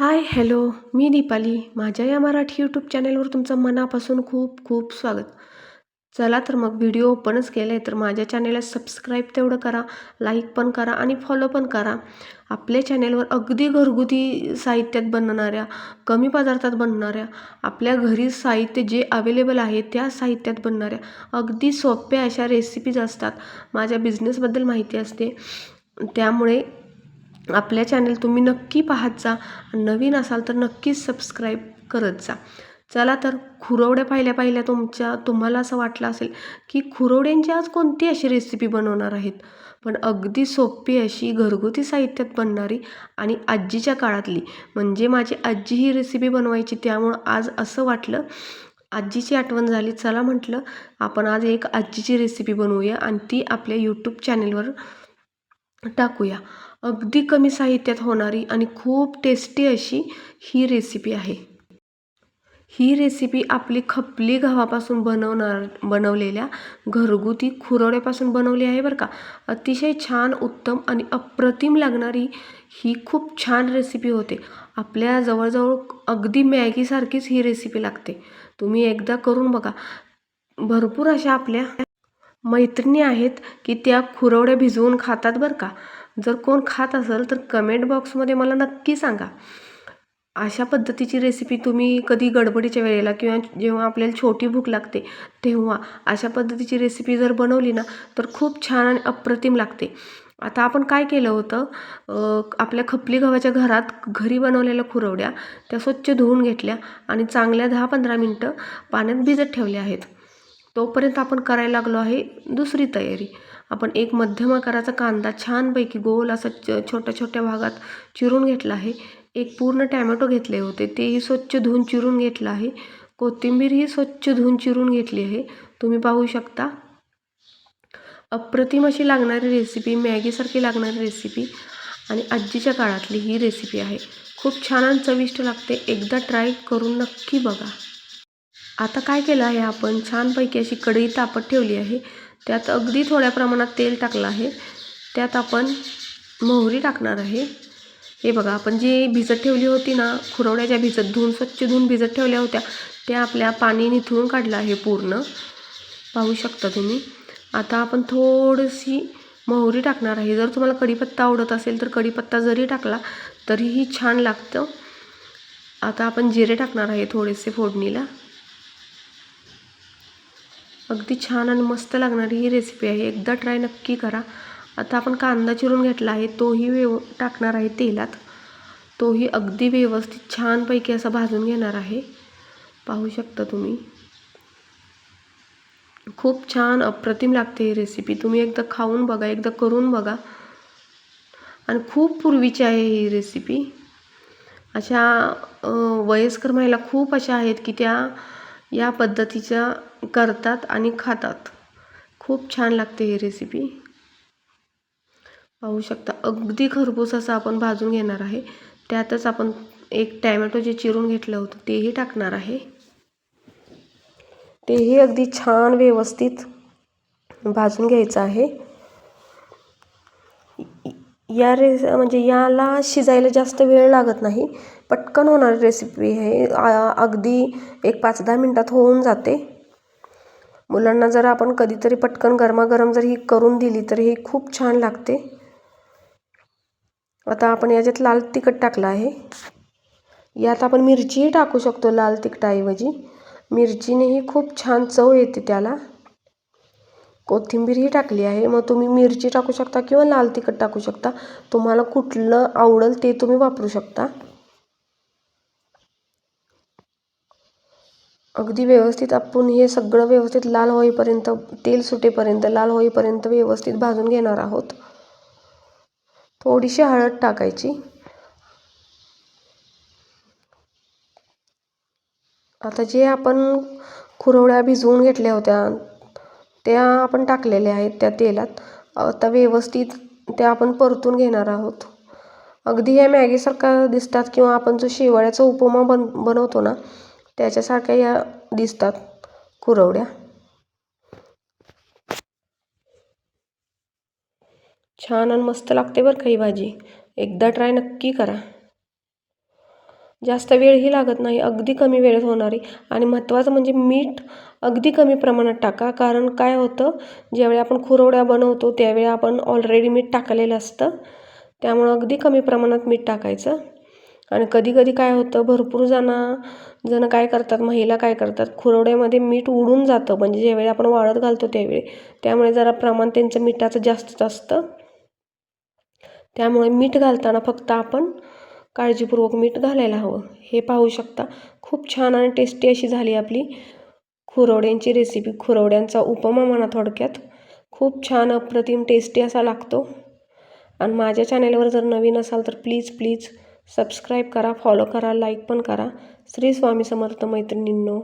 Hi hello मी दीपाली. माझ्या या Marathi YouTube चॅनेलवर तुमचं मनापासून खूप खूप स्वागत. चला तर मग व्हिडिओ ओपनच केलं आहे तर माझ्या चॅनेलला सबस्क्राईब तेवढं करा लाईक पण करा आणि फॉलो पण करा. आपल्या चॅनेलवर अगदी घरगुती साहित्यात बनणाऱ्या कमी पदार्थात बनणाऱ्या आपल्या घरी साहित्य जे अवेलेबल आहे त्या साहित्यात बनणाऱ्या अगदी सोप्या अशा रेसिपीज असतात. माझ्या बिझनेसबद्दल माहिती असते. त्यामुळे आपल्या चॅनल तुम्ही नक्की पाहत जा. नवीन असाल तर नक्कीच सबस्क्राईब करत जा. चला तर खुरवड्या पाहिल्या पाहिल्या तुमच्या तुम्हाला असं वाटलं असेल की खुरवड्यांची आज कोणती अशी रेसिपी बनवणार आहेत? पण अगदी सोपी अशी घरगुती साहित्यात बनणारी आणि आजीच्या काळातली म्हणजे माझी आजी ही रेसिपी बनवायची त्यामुळं आज असं वाटलं आजीची आठवण झाली. चला म्हटलं आपण आज एक आजीची रेसिपी बनवूया आणि ती आपल्या यूट्यूब चॅनेलवर टाकूया. अगदी कमी साहित्यात होणारी आणि खूप टेस्टी अशी ही रेसिपी आहे. ही रेसिपी आपली खपली गव्हापासून बनवणार बनवलेल्या घरगुती खुरवड्यापासून बनवली आहे बरं का. अतिशय छान उत्तम आणि अप्रतिम लागणारी ही खूप छान रेसिपी होते. आपल्या जवळजवळ अगदी मॅगीसारखीच ही रेसिपी लागते. तुम्ही एकदा करून बघा. भरपूर अशा आपल्या मैत्रिणी आहेत की त्या खुरवड्या भिजवून खातात बरं का? जर कोण खात असेल तर कमेंट बॉक्समध्ये मला नक्की सांगा. अशा पद्धतीची रेसिपी तुम्ही कधी गडबडीच्या वेळेला किंवा जेव्हा आपल्याला छोटी भूक लागते तेव्हा अशा पद्धतीची रेसिपी जर बनवली ना तर खूप छान आणि अप्रतिम लागते. आता आपण काय केलं होतं? आपल्या खपली गव्हाच्या घरात घरी बनवलेल्या खुरवड्या त्या स्वच्छ धुवून घेतल्या आणि चांगल्या दहा पंधरा मिनटं पाण्यात भिजत ठेवल्या आहेत. तोपर्यंत आपण करायला लागलो आहे दुसरी तयारी. आपण एक मध्यम आकाराचा कांदा छानपैकी गोल असा छोट्या छोट्या भागात चिरून घेतला आहे. एक पूर्ण टॅमॅटो घेतले होते. तेही स्वच्छ धुवून चिरून घेतलं आहे. कोथिंबीरही स्वच्छ धुवून चिरून घेतली आहे. तुम्ही पाहू शकता. अप्रतिम अशी लागणारी रेसिपी मॅगीसारखी लागणारी रेसिपी आणि आजीच्या काळातली ही रेसिपी आहे. खूप छान आणि चविष्ट लागते. एकदा ट्राय करून नक्की बघा. आता काय केलं आहे आपण छानपैकी अशी कढई तापत ठेवली आहे. त्यात अगदी थोड्या प्रमाणात तेल टाकलं आहे. त्यात आपण मोहरी टाकणार आहे. हे बघा आपण जी भिजत ठेवली होती ना खुरवड्या ज्या भिजत धुवून स्वच्छ धुवून भिजत ठेवल्या होत्या त्या आपल्या पाणी निथळून काढलं आहे पूर्ण. पाहू शकता तुम्ही. आता आपण थोडीशी मोहरी टाकणार आहे. जर तुम्हाला कढीपत्ता आवडत असेल तर कढीपत्ता जरी टाकला तरीही छान लागतं. आता आपण जिरे टाकणार आहे थोडेसे फोडणीला. अगदी छान आणि मस्त लागणारी ही रेसिपी आहे. एकदा ट्राय नक्की करा. आता आपण कांदा चिरून घेतला आहे तोही व्यव टाकणार आहे तेलात. तोही अगदी व्यवस्थित छानपैकी असा भाजून घेणार आहे. पाहू शकता तुम्ही. खूप छान अप्रतिम लागते ही रेसिपी तुम्ही एकदा खाऊन बघा एकदा करून बघा. आणि खूप पूर्वीची आहे ही रेसिपी अशा वयस्कर महिला खूप अशा आहेत की त्या या पद्धतीच्या करतात आणि खातात. खूप छान लागते ही रेसिपी पाहू शकता अगदी खरपूस असं आपण भाजून घेणार आहे. त्यातच आपण एक टॅमॅटो जे चिरून घेतलं होतं तेही टाकणार आहे. तेही अगदी छान व्यवस्थित भाजून घ्यायचं आहे. या रे म्हणजे याला शिजायला जास्त वेळ लागत नाही. पटकन होणारी रेसिपी आहे अगदी एक पाच दहा मिनटात होऊन जाते. मुलांना जर आपण कधीतरी पटकन गरमागरम जर ही करून दिली तर ही खूप छान लागते. आता आपण याच्यात लाल तिखट टाकलं आहे. यात आपण मिरचीही टाकू शकतो लाल तिखटाऐवजी. मिरचीनेही खूप छान चव येते त्याला. कोथिंबीरही टाकली आहे. मग तुम्ही मिरची टाकू शकता किंवा लाल तिखट टाकू शकता. तुम्हाला कुठलं आवडेल ते तुम्ही वापरू शकता. अगदी व्यवस्थित आपण हे सगळं व्यवस्थित लाल होईपर्यंत तेल सुटेपर्यंत लाल होईपर्यंत व्यवस्थित भाजून घेणार आहोत. थोडीशी हळद टाकायची. आता जे आपण खुरवळ्या भिजवून घेतल्या होत्या त्या आपण टाकलेल्या आहेत त्या तेलात. आता व्यवस्थित त्या आपण परतून घेणार आहोत. अगदी ह्या मॅगीसारखा दिसतात किंवा आपण जो शेवाळ्याचा उपमा बन बनवतो ना त्याच्यासारख्या या दिसतात कुरवड्या. छान आणि मस्त लागते बरं का ही भाजी. एकदा ट्राय नक्की करा. जास्त वेळही लागत नाही अगदी कमी वेळेत होणारी. आणि महत्त्वाचं म्हणजे मीठ अगदी कमी प्रमाणात टाका. कारण काय होतं ज्यावेळी आपण खुरवड्या बनवतो त्यावेळी आपण ऑलरेडी मीठ टाकलेलं असतं. त्यामुळं अगदी कमी प्रमाणात मीठ टाकायचं. आणि कधी कधी काय होतं भरपूर जणं जण काय करतात महिला काय करतात खुरवड्यामध्ये मीठ उडून जातं. म्हणजे ज्यावेळी आपण वाळत घालतो त्यावेळी. त्यामुळे जरा प्रमाण त्यांचं मिठाचं जास्तच असतं. त्यामुळे मीठ घालताना फक्त आपण काळजीपूर्वक मीठ घालायला हवं. हे पाहू शकता. खूप छान आणि टेस्टी अशी झाली आपली खुरवड्यांची रेसिपी खुरवड्यांचा उपमा म्हणा थोडक्यात. खूप छान अप्रतिम टेस्टी असा लागतो. आणि माझ्या चॅनेलवर जर नवीन असाल तर प्लीज प्लीज सबस्क्राईब करा फॉलो करा लाईक पण करा. श्री स्वामी समर्थ मैत्रिणींनो.